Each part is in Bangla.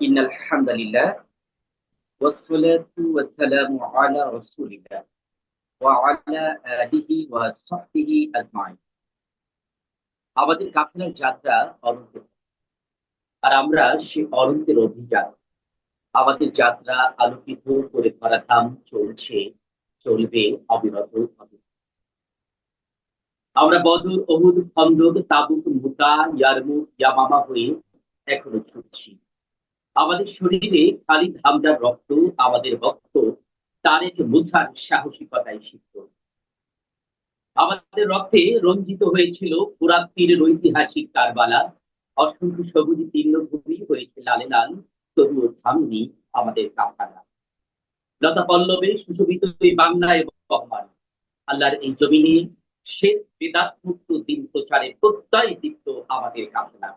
إن الحمد لله والصلاة والسلام على رسول الله وعلى آله وصحبه أجمعين আমাদের কাফেলার যাত্রা অনন্ত আর আমরা সে অনন্তের অভিযান আমাদের যাত্রা আলোকিত করে করা ধাম চলছে চলবে অবিরত অবিরত আমরা বদর অহুদ খন্দক তাবুক মুতা ইয়ারমুক ইয়ামামা হয়ে এখনো ছুটছি আমাদের শরীরে খালি ধামদার রক্ত, আমাদের রক্ত তারেক মুথার সাহসিকতায় সিদ্ধ। আমাদের রক্তে রঞ্জিত হয়েছিল পুরাত্মীর ঐতিহাসিক কারবালা। অসংখ্য সবুজ তীর্ণভূমি হয়েছে লালে লাল, তবুও থামনি আমাদের কাফালা লতা পল্লবে সুশোভিত এই বাংলা এবং আল্লাহর এই জমিনে শেষ বেদাত মুক্ত দিন প্রচারে প্রত্যয় দীপ্ত আমাদের কাফেলা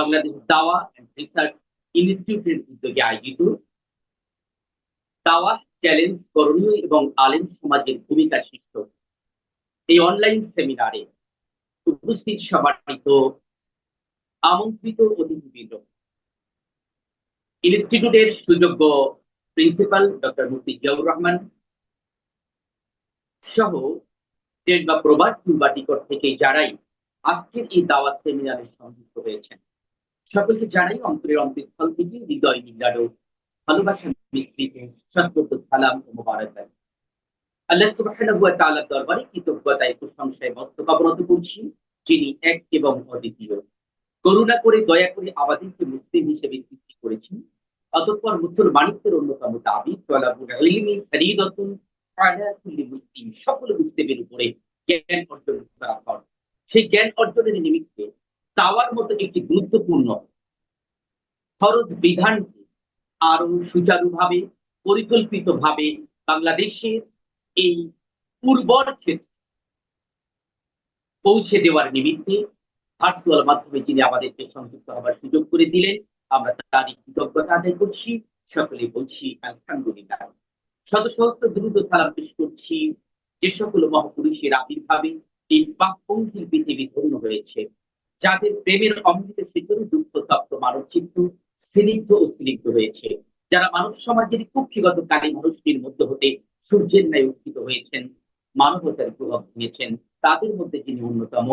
বাংলাদেশ দাওয়া অ্যান্ড রিসার্চ ইনস্টিটিউটের উদ্যোগে আয়োজিত দাওয়া চ্যালেঞ্জ করণীয় এবং আলেম সমাজের ভূমিকা শিষ্ট এই অনলাইন সেমিনারে উপস্থিত সমাহিত আমন্ত্রিত অতিথিবৃন্দ। ইনস্টিটিউটের সুযোগ্য প্রিন্সিপাল ডক্টর মুফতি জিয়াউর রহমান সহ স্টেট বা প্রবাদ কিংবা থেকে যারাই আজকের এই দাওয়াত সেমিনারে সংযুক্ত হয়েছেন সকলকে জানাই অন্তরের অন্তঃস্থল থেকে হৃদয় নিগাড় ভালোবাসা মিশ্রিতে সত্য সালাম ও মোবারক আল্লাহ সুবহানাহু ওয়া দরবারে কৃতজ্ঞতায় প্রশংসায় মস্তক অবনত করছি, যিনি এক এবং অদ্বিতীয়। করুণা করে, দয়া করে আমাদেরকে মুসলিম হিসেবে সৃষ্টি করেছেন, অতঃপর মুসলমানিত্বের অন্যতম দাবি, তলাবুল ইলমি ফরিদাতুন আলা কুল্লি সকল মুসলিমের উপরে জ্ঞান অর্জন করা সেই জ্ঞান অর্জনের নিমিত্তে তাওয়ার মতো একটি গুরুত্বপূর্ণ ফরজ বিধানকে আরও সুচারুভাবে, পরিকল্পিতভাবে বাংলাদেশের এই পূর্বর ক্ষেত্রে পৌঁছে দেওয়ার নিমিত্তে ভার্চুয়াল মাধ্যমে যিনি আমাদেরকে সংযুক্ত হবার সুযোগ করে দিলেন, আমরা তারই কৃতজ্ঞতা আদায় করছি। সকলে বলছি, আলহামদুলিল্লাহ। শত সহস্র দ্রুত সালাম পেশ করছি। যে সকল মহাপুরুষের আবির্ভাবে এই পাকপঙ্কির পৃথিবী ধন্য হয়েছে। যাদের প্রেমের অমৃতের শিখরে দুঃখ তপ্ত মানব চিত্ত স্নিগ্ধ ও স্নিগ্ধ হয়েছে। যারা মানব সমাজের কুক্ষিগত কালী মানুষটির মধ্য হতে সূর্যের ন্যায় উত্থিত হয়েছেন, মানবতার প্রভাব নিয়েছেন তাদের মধ্যে যিনি অন্যতম,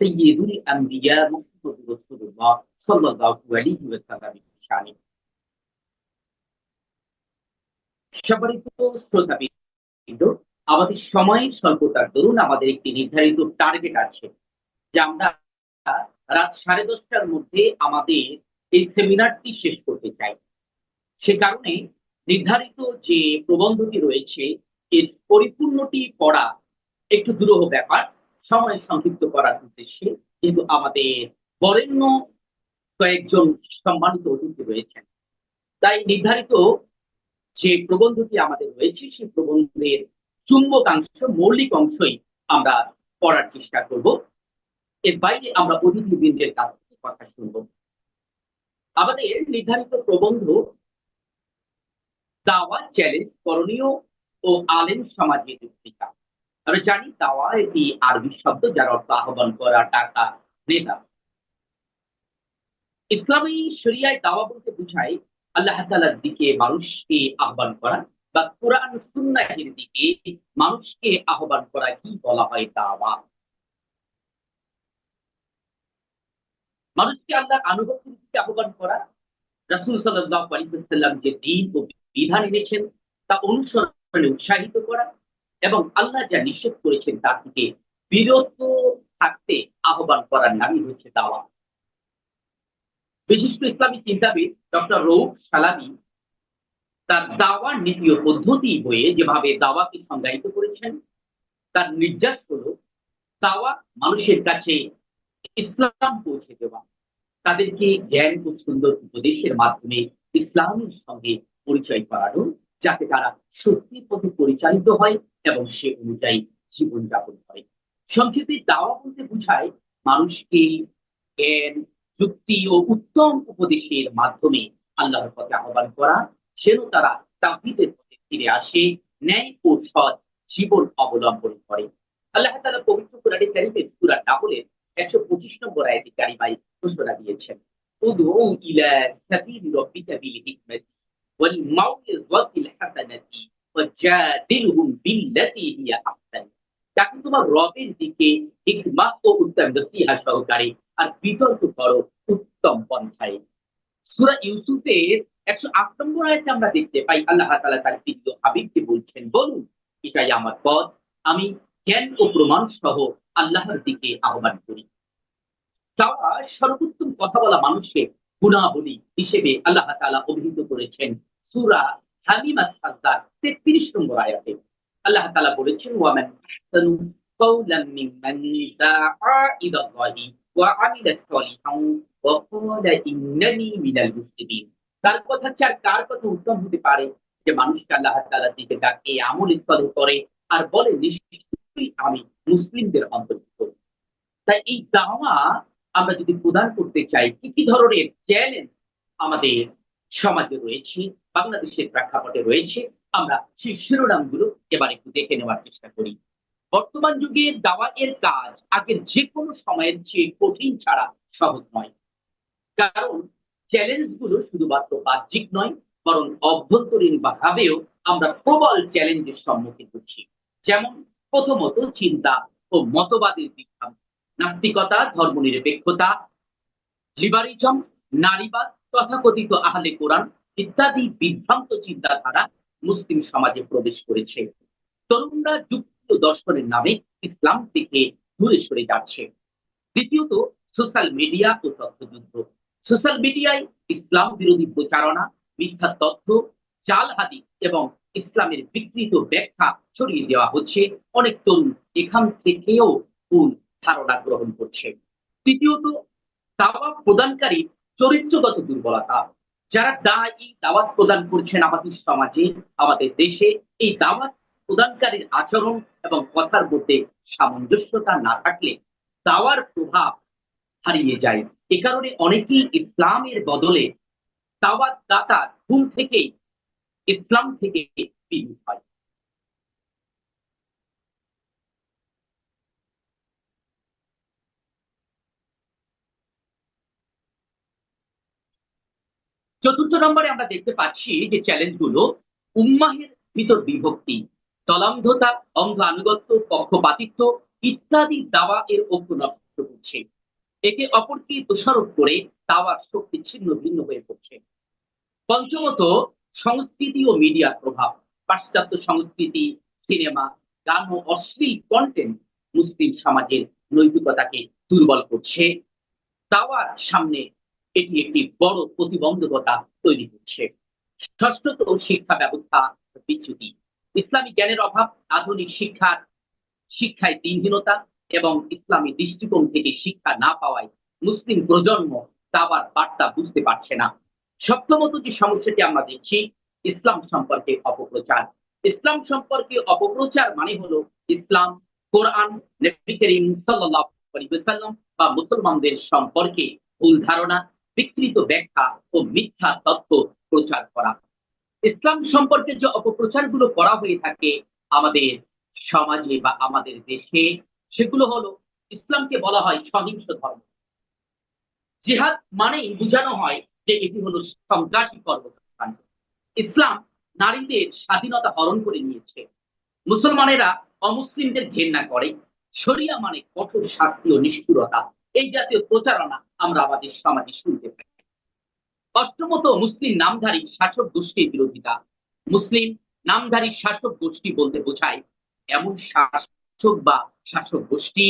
সৈয়দুল আম্বিয়া মুহাম্মদ রাসূলুল্লাহ সাল্লাল্লাহু আলাইহি সম্মানিত শ্রোতাবৃন্দ, আমাদের সময় স্বল্পতার দরুন আমাদের একটি নির্ধারিত টার্গেট আছে, যে আমরা রাত সাড়ে দশটার মধ্যে আমাদের এই সেমিনারটি শেষ করতে চাই। সে কারণে নির্ধারিত যে প্রবন্ধটি রয়েছে, এর পরিপূর্ণটি পড়া একটু দুরূহ ব্যাপার, সময় সংক্ষিপ্ত করার উদ্দেশ্যে কিন্তু আমাদের বরেণ্য কয়েকজন সম্মানিত অতিথি রয়েছেন। তাই নির্ধারিত যে প্রবন্ধটি আমাদের রয়েছে, সেই প্রবন্ধের চুম্বকাংশ মৌলিক অংশই আমরা পড়ার চেষ্টা করব। এর বাইরে আমরা অতিথিবৃন্দের কাছ কথা শুনব। আমাদের নির্ধারিত প্রবন্ধ, দাওয়া চ্যালেঞ্জ করণীয় ও আলেম সমাজের পত্রিকা আমরা জানি দাওয়া এটি আরবি শব্দ যার অর্থ আহ্বান করা টাকা নেতা। ইসলামী শরিয়ায় দাওয়া বলতে বুঝায় আল্লাহ তালার দিকে মানুষকে আহ্বান করা বা কোরআন সুন্নাহের দিকে মানুষকে আহ্বান করা কি বলা হয় দাওয়া? মানুষকে আল্লাহর আনুগত্যের দিকে আহ্বান করা, রাসুল সাল্লাহ আলিসাল্লাম যে দিন ও বিধান এনেছেন, তা অনুসরণে উৎসাহিত করা এবং আল্লাহ যা নিষেধ করেছেন তা থেকে বিরত থাকতে আহ্বান করার নামই হচ্ছে দাওয়া বিশিষ্ট ইসলামী চিন্তাবিদ ডক্টর রৌফ সালামি তার দাওয়ার নীতি ও পদ্ধতি হয়ে যেভাবে দাওয়াকে সংজ্ঞায়িত করেছেন, তার নির্যাস হল দাওয়া মানুষের কাছে ইসলাম পৌঁছে দেওয়া। তাদেরকে জ্ঞান ও সুন্দর উপদেশের মাধ্যমে ইসলামের সঙ্গে পরিচয় করানো, যাতে তারা সত্যির পথে পরিচালিত হয় এবং সে অনুযায়ী জীবনযাপন করে। সংক্ষেপে দাওয়া বলতে বুঝায়, মানুষকে জ্ঞান, যুক্তি ও উত্তম উপদেশের মাধ্যমে আল্লাহর পথে আহ্বান করা, যেন তারা তাহিদের পথে ফিরে আসে, ন্যায় ও সৎ জীবন অবলম্বন করে। আল্লাহ তালা পবিত্র কোরআনে কারিমে সুরা ডাবলের একশো পঁচিশ নম্বর আয়তি কারিমাই ঘোষণা দিয়েছেন। উদউ ইলা বিল ওয়াল মাউইযাতিল হাসানাতি ওয়াজাদিলহুম বিল্লাতি হিয়া আহসান। তোমার রবের দিকে ও উত্তম নসিহা সহকারে আর বিতর্ক করো, উত্তম পন্থায়। সুরা ইউসুফের 108 নম্বর আয়াতে আমরা দেখতে পাই, আল্লাহ তালা তার প্রিয় হাবিবকে বলছেন, বলুন, এটাই আমার পদ আমি জ্ঞান ও প্রমাণ সহ আল্লাহর দিকে আহ্বান করি। তারা সর্বোত্তম কথা বলা মানুষকে গুণাবলী হিসেবে আল্লাহ তালা অভিহিত করেছেন। সূরা হালিমা সাদ্দার তেত্রিশ নম্বর আয়াতে। আল্লাহ তাআলা বলেছেন, ওয়ামান তার কথা চার কার কথা উত্তম হতে পারে যে মানুষকে আল্লাহ তাআলার দিকে ডাকে, আমল স্থলে করে, আর বলে, নিশ্চয়ই আমি মুসলিমদের অন্তর্ভুক্ত। তাই এই দাওয়া আমরা যদি প্রদান করতে চাই, কি কি ধরনের চ্যালেঞ্জ আমাদের সমাজে রয়েছে, বাংলাদেশের প্রেক্ষাপটে রয়েছে, আমরা সেই শিরোনামগুলো এবার একটু দেখে নেওয়ার চেষ্টা করি। বর্তমান যুগে দাওয়া এর কাজ আগের যে কোনো সময়ের চেয়ে কঠিন ছাড়া সহজ নয়। কারণ চ্যালেঞ্জগুলো শুধুমাত্র বাহ্যিক নয়, বরং অভ্যন্তরীণ ভাবেও আমরা প্রবল চ্যালেঞ্জের সম্মুখীন হচ্ছি। যেমন প্রথমত চিন্তা ও মতবাদের বিভ্রান্ত। নাস্তিকতা, ধর্মনিরপেক্ষতা, লিবারিজম, নারীবাদ, তথাকথিত আহলে কোরআন ইত্যাদি বিভ্রান্ত চিন্তাধারা মুসলিম সমাজে প্রবেশ করেছে। তরুণরা যুক্ত দর্শনের নামে ইসলাম থেকে দূরে সরে যাচ্ছে। দ্বিতীয়ত, সোশ্যাল মিডিয়া ও তথ্যযুদ্ধ। সোশ্যাল মিডিয়ায় ইসলাম বিরোধী প্রচারণা, মিথ্যা তথ্য, জাল হাদিস এবং ইসলামের বিকৃত ব্যাখ্যা ছড়িয়ে দেওয়া হচ্ছে। অনেক তরুণ এখান থেকেও ভুল ধারণা গ্রহণ করছে। তৃতীয়ত, দাওয়া প্রদানকারী চরিত্রগত দুর্বলতা। যারা দায়ী দাওয়াত প্রদান করছেন আমাদের সমাজে, আমাদের দেশে, এই দাওয়াত প্রদানকারীর আচরণ এবং কথার মধ্যে সামঞ্জস্যতা না থাকলে দাওয়ার প্রভাব হারিয়ে যায়। এ কারণে অনেকেই ইসলামের বদলে দাওয়াত দাতা ভুল থেকেই ইসলাম থেকে বিমুখ হয়। চতুর্থ নম্বরে আমরা দেখতে পাচ্ছি যে চ্যালেঞ্জগুলো উম্মাহের ভিতর বিভক্তি, তলান্ধতা অঙ্গ আনুগত্য, পক্ষপাতিত্ব ইত্যাদি দাওয়া এর ঐক্য নষ্ট করছে একে অপরকে দোষারোপ করে দাওয়ার শক্তি ছিন্ন ভিন্ন হয়ে পড়ছে। পঞ্চমত, সংস্কৃতি ও মিডিয়ার প্রভাব। পাশ্চাত্য সংস্কৃতি, সিনেমা, গান ও অশ্লীল কন্টেন্ট মুসলিম সমাজের নৈতিকতাকে দুর্বল করছে। দাওয়ার সামনে এটি একটি বড় প্রতিবন্ধকতা তৈরি করছে ষষ্ঠত শিক্ষা ব্যবস্থা বিচ্যুতি। ইসলামী জ্ঞানের অভাব, আধুনিক শিক্ষার, শিক্ষায় দিনহীনতা এবং ইসলামী দৃষ্টিকোণ থেকে শিক্ষা না পাওয়ায় মুসলিম প্রজন্ম দাবার বার্তা বুঝতে পারছে না। সপ্তমত যে সমস্যাটি আমরা দেখছি, ইসলাম সম্পর্কে অপপ্রচার। ইসলাম সম্পর্কে অপপ্রচার মানে হলো ইসলাম, কোরআন, নবী বা মুসলমানদের সম্পর্কে ভুল ধারণা বিকৃত ব্যাখ্যা ও মিথ্যা তথ্য প্রচার করা। ইসলাম সম্পর্কে যে অপপ্রচারগুলো করা হয়ে থাকে আমাদের সমাজে বা আমাদের দেশে, সেগুলো হলো ইসলামকে বলা হয় সহিংস ধর্ম। জিহাদ মানেই বোঝানো হয় যে এটি হলো সন্ত্রাসী কর্মকাণ্ড ইসলাম নারীদের স্বাধীনতা হরণ করে নিয়েছে। মুসলমানেরা অমুসলিমদের ঘেন্না করে। শরিয়া মানে কঠোর শাস্তি ও নিষ্ঠুরতা। এই জাতীয় প্রচারণা আমরা আমাদের সমাজে শুনতে পাই। অষ্টমত, মুসলিম নামধারী শাসক গোষ্ঠীর বিরোধিতা। মুসলিম নামধারী শাসক গোষ্ঠী বলতে বোঝায় এমন শাসক বা শাসক গোষ্ঠী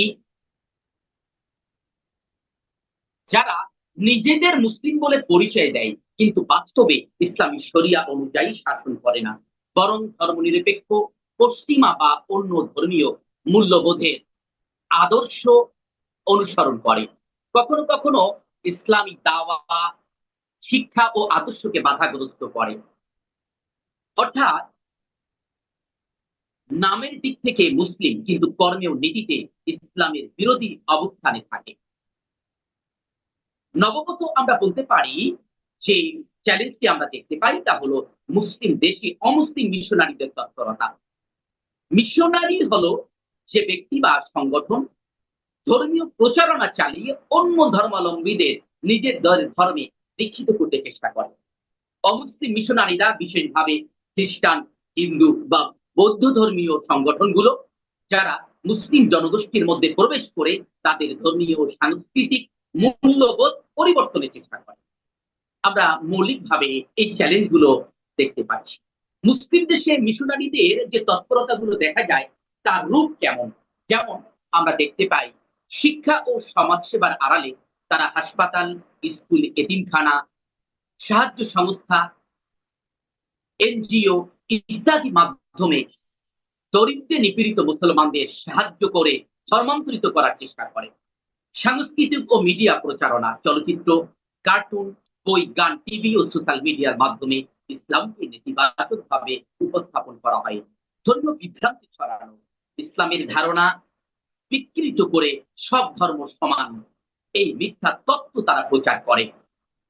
যারা নিজেদের মুসলিম বলে পরিচয় দেয়, কিন্তু বাস্তবে ইসলামী শরিয়া অনুযায়ী শাসন করে না। বরং ধর্মনিরপেক্ষ, পশ্চিমা বা অন্য ধর্মীয় মূল্যবোধের আদর্শ অনুসরণ করে। কখনো কখনো ইসলামী দাওয়া, শিক্ষা ও আদর্শকে বাধাগ্রস্ত করে। অর্থাৎ নামের দিক থেকে মুসলিম কিন্তু কর্মে ও নীতিতে ইসলামের বিরোধী অবস্থানে থাকে। নবগত আমরা বলতে পারি, যে চ্যালেঞ্জটি আমরা দেখতে পাই তা হলো মুসলিম দেশে অমুসলিম মিশনারিদের তৎপরতা। মিশনারি হলো যে ব্যক্তি বা সংগঠন ধর্মীয় প্রচারণা চালিয়ে অন্য ধর্মাবলম্বীদের নিজের ধর্মে দীক্ষিত করতে চেষ্টা করে। অমুসলিম মিশনারিরা বিশেষভাবে খ্রিস্টান, হিন্দু বা বৌদ্ধ ধর্মীয় সংগঠনগুলো, যারা মুসলিম জনগোষ্ঠীর মধ্যে প্রবেশ করে তাদের ধর্মীয় ও সাংস্কৃতিক মূল্যবোধ পরিবর্তনের চেষ্টা করে। আমরা মৌলিকভাবে এই চ্যালেঞ্জগুলো দেখতে পাচ্ছি। মুসলিম দেশে মিশনারিদের যে তৎপরতাগুলো দেখা যায়, তার রূপ কেমন? যেমন আমরা দেখতে পাই শিক্ষা ও সমাজসেবার আড়ালে তারা হাসপাতাল, স্কুল, এতিমখানা, সাহায্য সংস্থা, এনজিও ইত্যাদি মাধ্যমে দরিদ্রে নিপীড়িত মুসলমানদের সাহায্য করে ধর্মান্তরিত করার চেষ্টা করে। সাংস্কৃতিক ও মিডিয়া প্রচারণা, চলচ্চিত্র, কার্টুন, বই, গান, টিভি ও সোশ্যাল মিডিয়ার মাধ্যমে ইসলামকে নেতিবাচকভাবে উপস্থাপন করা হয়। ধর্মীয় বিভ্রান্তি ছড়ানো, ইসলামের ধারণা বিকৃত করে সব ধর্ম সমান। এই মিথ্যা তত্ত্ব তারা প্রচার করে।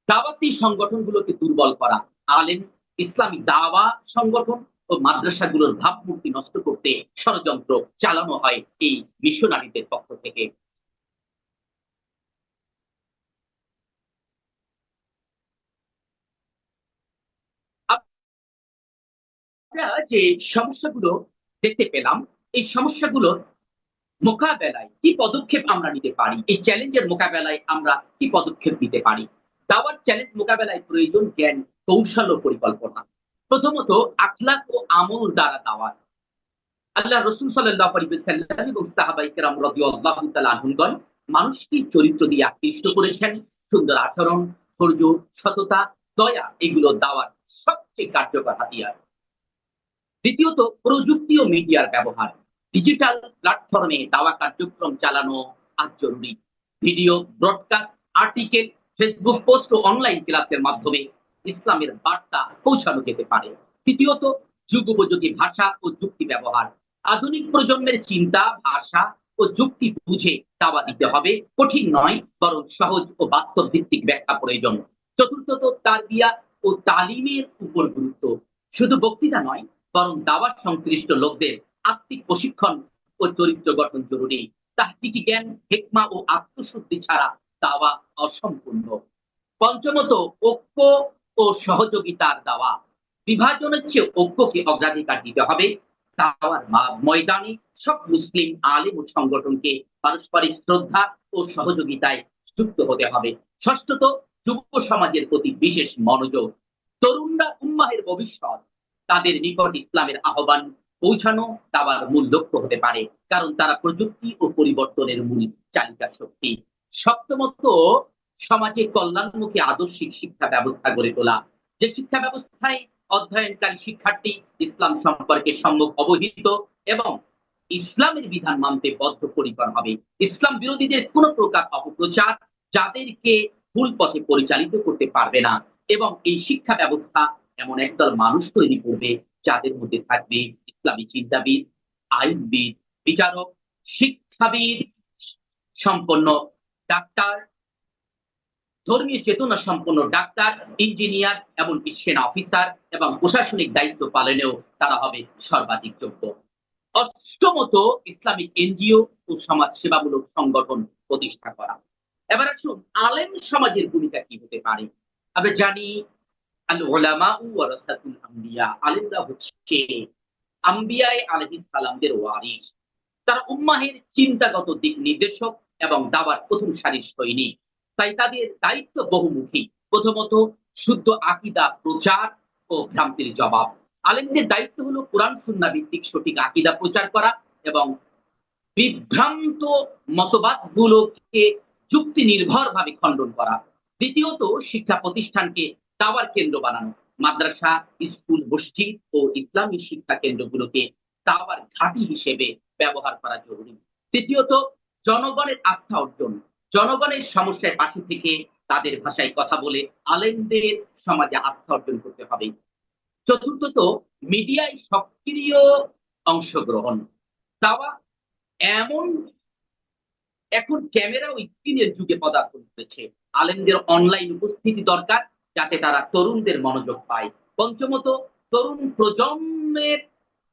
দাওয়াতি সংগঠনগুলোকে দুর্বল করা, আলেম ইসলামী দাওয়া সংগঠন ও মাদ্রাসাগুলোর ভাবমূর্তি নষ্ট করতে ষড়যন্ত্র চালানো হয় এই মিশনারিদের পক্ষ থেকে। যে সমস্যাগুলো দেখতে পেলাম, এই সমস্যাগুলো মোকাবেলায় কি পদক্ষেপ আমরা নিতে পারি? এই চ্যালেঞ্জের মোকাবেলায় আমরা কি পদক্ষেপ নিতে পারি? দাওয়ার চ্যালেঞ্জ মোকাবেলায় প্রয়োজন জ্ঞান, কৌশল ও পরিকল্পনা। প্রথমত, আখলাক ও আমল দ্বারা দাওয়াত। আল্লাহ রসুল সাল্লাহ এবং সাহাবাই কেরাম রবি আল্লাহ মানুষকে চরিত্র দিয়ে আকৃষ্ট করেছেন। সুন্দর আচরণ, ধৈর্য, সততা, দয়া, এগুলো দাওয়ার সবচেয়ে কার্যকর হাতিয়ার। দ্বিতীয়ত, প্রযুক্তি ও মিডিয়ার ব্যবহার। ডিজিটাল প্ল্যাটফর্মে দাওয়া কার্যক্রম চালানো আজ জরুরি। Video broadcast article Facebook post ও অনলাইন ক্লাসের মাধ্যমে ইসলামের বার্তা পৌঁছানো যেতে পারে। তৃতীয়ত, যুগোপযোগী ভাষা ও যুক্তি ব্যবহার। আধুনিক প্রজন্মের চিন্তা, ভাষা ও যুক্তি বুঝে দাওয়া দিতে হবে। কঠিন নয়, বরং সহজ ও বাস্তব ভিত্তিক ব্যাখ্যা প্রয়োজন। চতুর্থত, তারবিয়া ও তালিমের উপর গুরুত্ব। শুধু বক্তৃতা নয়, বরং দাওয়া সংশ্লিষ্ট লোকদের আত্মিক প্রশিক্ষণ ও চরিত্র গঠন জরুরি। তাহতিকি জ্ঞান, হেকমা ও আত্মশুদ্ধি ছাড়া দাওয়া অসম্পূর্ণ। পঞ্চমত, ঐক্য ও সহযোগিতার দাওয়া। বিভাজনের চেয়ে ঐক্যকে অগ্রাধিকার দিতে হবে। দাওয়ার ময়দানে সব মুসলিম আলিম ও সংগঠনকে পারস্পরিক শ্রদ্ধা ও সহযোগিতায় যুক্ত হতে হবে। ষষ্ঠত, যুব সমাজের প্রতি বিশেষ মনোযোগ। তরুণরা উম্মাহের ভবিষ্যৎ, তাদের নিকট ইসলামের আহ্বান পৌঁছানো দাবার মূল লক্ষ্য হতে পারে, কারণ তারা প্রযুক্তি ও পরিবর্তনের মূল চালিকা শক্তি। সপ্তমত, সমাজে কল্যাণমুখী আদর্শিক শিক্ষা ব্যবস্থা গড়ে তোলা। যে শিক্ষা ব্যবস্থায় অধ্যয়নকারী শিক্ষার্থী ইসলাম সম্পর্কে সম্মুখ অবহিত এবং ইসলামের বিধান মানতে বদ্ধপরিকর হবে। ইসলাম বিরোধীদের কোনো প্রকার অপপ্রচার যাদেরকে ভুল পথে পরিচালিত করতে পারবে না। এবং এই শিক্ষা ব্যবস্থা এমন একদল মানুষ তৈরি করবে যাদের মধ্যে থাকবে ইসলামী চিন্তাবিদ আইনবিদ, বিচারক, শিক্ষাবিদ, সম্পন্ন ডাক্তার, ধর্মীয় চেতনা সম্পন্ন ডাক্তার, ইঞ্জিনিয়ার, এমনকি সেনা অফিসার এবং প্রশাসনিক দায়িত্ব পালনেও তারা হবে সর্বাধিক যোগ্য। অষ্টমত, ইসলামিক এনজিও ও সমাজ সেবামূলক সংগঠন প্রতিষ্ঠা করা। এবার আসুন, আলেম সমাজের ভূমিকা কি হতে পারে? আমরা জানি আল ওলামা আম্বিয়া, আলেমরা হচ্ছে আম্বিয়ায় আলাইহিস সালামদের ওয়ারিস তারা উম্মাহের চিন্তাগত দিক নির্দেশক এবং দাবার প্রথম সারির সৈনিক। তাই তাদের দায়িত্ব বহুমুখী। প্রথমত, শুদ্ধ আকিদা, প্রচার ও ভ্রান্তির জবাব। আলেমদের দায়িত্ব হলো কোরআন সুন্না ভিত্তিক সঠিক আকিদা প্রচার করা এবং বিভ্রান্ত মতবাদগুলোকে যুক্তি নির্ভর ভাবে খণ্ডন করা। দ্বিতীয়ত, শিক্ষা প্রতিষ্ঠানকে দাবার কেন্দ্র বানানো। মাদ্রাসা, স্কুল মসজিদ ও ইসলামী শিক্ষা কেন্দ্রগুলোকে দাওয়ার ঘাঁটি হিসেবে ব্যবহার করা জরুরি। তৃতীয়ত, জনগণের আস্থা অর্জন। জনগণের সমস্যায় পাশে থেকে তাদের ভাষায় কথা বলে আলেমদের সমাজে আস্থা অর্জন করতে হবে। চতুর্থত, মিডিয়ায় সক্রিয় অংশগ্রহণ। তাওয়া এমন, এখন ক্যামেরা ও স্ক্রিনের যুগে পদার্পণ করেছে। আলেমদের অনলাইন উপস্থিতি দরকার যাতে তারা তরুণদের মনোযোগ পায়। পঞ্চমত, তরুণ প্রজন্মের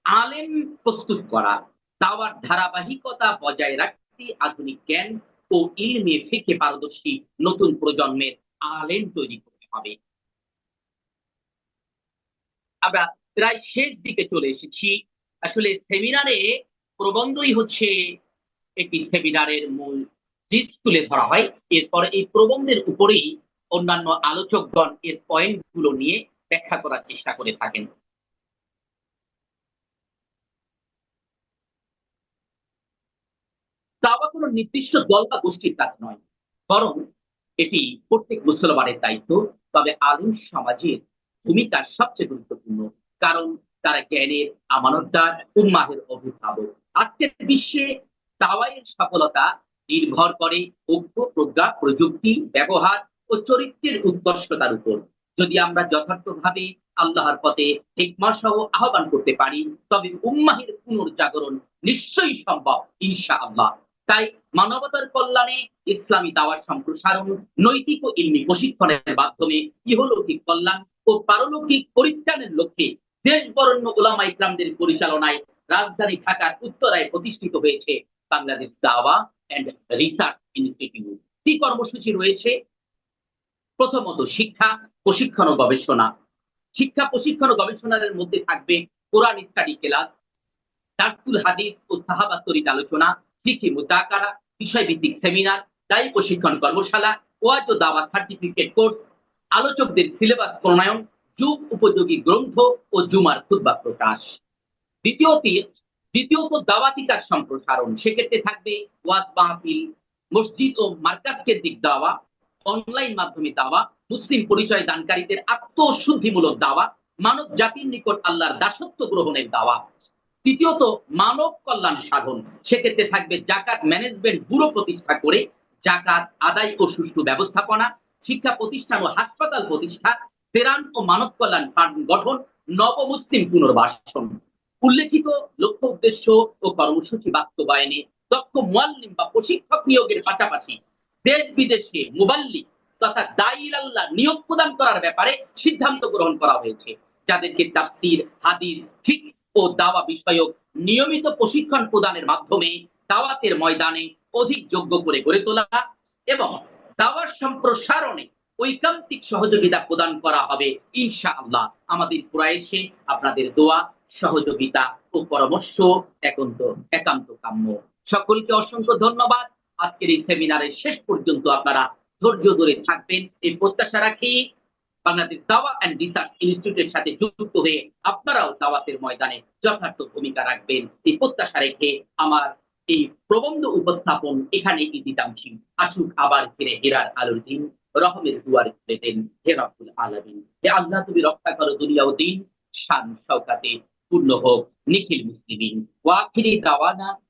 আলেম প্রস্তুত করা। দাওয়ার ধারাবাহিকতা বজায় রাখতে আধুনিক জ্ঞান ও ইলমে ফিকে পারদর্শী নতুন প্রজন্মের আলেম তৈরি করতে হবে। আমরা প্রায় শেষ দিকে চলে এসেছি। আসলে সেমিনারে প্রবন্ধই হচ্ছে একটি সেমিনারের মূল দিক তুলে ধরা হয়। এরপর এই প্রবন্ধের উপরেই অন্যান্য আলোচকগণ এর পয়েন্টগুলো নিয়ে ব্যাখ্যা করার চেষ্টা করে থাকেন। দাওয়া কোনো নির্দিষ্ট দল বা গোষ্ঠীর কাজ নয়, বরং এটি প্রত্যেক মুসলমানের দায়িত্ব, তবে আলিম সমাজের ভূমিকা সবচেয়ে গুরুত্বপূর্ণ, কারণ তারা জ্ঞানের আমানতদার, উম্মাহের অভিভাবক। আজকের বিশ্বে দাওয়াইয়ের সফলতা নির্ভর করে ঐক্য প্রজ্ঞা, প্রযুক্তি, ব্যবহার ও চরিত্রের উৎকর্ষতার উপর। যদি আমরা যথার্থভাবে আল্লাহর পথে হিকমা সহ আহ্বান করতে পারি, তবে উম্মাহের পুনর্জাগরণ নিশ্চয়ই সম্ভব ইনশা আল্লাহ তাই মানবতার কল্যাণে ইসলামী দাওয়ার সম্প্রসারণ, নৈতিক ও ইলমি প্রশিক্ষণের মাধ্যমে ইহলৌকিক কল্যাণ ও পারলৌকিক পরিত্রাণের লক্ষ্যে দেশ বরণ্য ওলামা ইসলামদের পরিচালনায় রাজধানী ঢাকার উত্তরায় প্রতিষ্ঠিত হয়েছে বাংলাদেশ দাওয়া অ্যান্ড রিসার্চ ইনস্টিটিউট। কি কর্মসূচি রয়েছে? প্রথমত শিক্ষা, প্রশিক্ষণ ও গবেষণা। শিক্ষা, প্রশিক্ষণ ও গবেষণার মধ্যে থাকবে কোরআন স্টাডি ক্লাস, দার্সুল হাদিস ও সাহাবাস্তরিক আলোচনা ফিকি মুজাকারা বিষয়ভিত্তিক সেমিনার, দায়ী প্রশিক্ষণ কর্মশালা, ওয়াজ ও দাওয়া সার্টিফিকেট কোর্স, আলোচকদের সিলেবাস প্রণয়ন, যুগ উপযোগী গ্রন্থ ও জুমার খুদ্া প্রকাশ। দ্বিতীয়ত দ্বিতীয়ত দাওয়াতি কাজ সম্প্রসারণ। সেক্ষেত্রে থাকবে ওয়াজ মাহফিল, মসজিদ ও মার্কাজ কেন্দ্রিক দাওয়া অনলাইন মাধ্যমে দাওয়া, মুসলিম পরিচয় দানকারীদের আত্মশুদ্ধিমূলক দাওয়া, মানব জাতির নিকট আল্লাহর দাসত্ব গ্রহণের দাওয়া। তৃতীয়ত, মানব কল্যাণ সাধন। সেক্ষেত্রে থাকবে জাকাত ম্যানেজমেন্ট ব্যুরো প্রতিষ্ঠা করে, জাকাত আদায় ও সুষ্ঠু ব্যবস্থাপনা, শিক্ষা প্রতিষ্ঠান ও হাসপাতাল প্রতিষ্ঠা তেরান ও মানব কল্যাণ ফান্ড গঠন, নবমুসলিম পুনর্বাসন। উল্লেখিত লক্ষ্য, উদ্দেশ্য ও কর্মসূচি বাস্তবায়নে দক্ষ মোয়াল্লিম বা প্রশিক্ষক নিয়োগের পাশাপাশি দেশ বিদেশে মোবাল্লি তথা দাইল আল্লাহ নিয়োগ প্রদান করার ব্যাপারে সিদ্ধান্ত গ্রহণ করা হয়েছে। যাদেরকে তাফসির হাদিস ঠিক ও দাওয়া বিষয়ক নিয়মিত প্রশিক্ষণ প্রদানের মাধ্যমে দাওয়াতের ময়দানে অধিক যোগ্য করে গড়ে তোলা এবং দাওয়ার সম্প্রসারণে ঐকান্তিক সহযোগিতা প্রদান করা হবে ইনশা আল্লাহ আমাদের প্রয়াসে আপনাদের দোয়া, সহযোগিতা ও পরামর্শ একান্ত একান্ত কাম্য। সকলকে অসংখ্য ধন্যবাদ। আজকের এই সেমিনারের শেষ পর্যন্ত আপনারা ধৈর্য ধরে থাকবেন। এই প্রত্যাশা রাখি বাংলাদেশ দাওয়া অ্যান্ড রিসার্চ ইনস্টিটিউটের সাথে যুক্ত হয়ে আপনারাও দাওয়াতের ময়দানে যথার্থ ভূমিকা রাখবেন। এই প্রত্যাশা রেখে আমার এই প্রবন্ধ উপস্থাপন এখানে দিতামছি আসুক আবার ফিরে হেরার আলোর দিন। রহমের দুয়ার খুলে দেন হে রব্বুল আলামিন। হে আল্লাহ, তুমি রক্ষা করো দুনিয়া ও দিন। শান শওকাতে পূর্ণ হোক নিখিল মুসলিমিন। ওয়াখিরি দাওয়ানা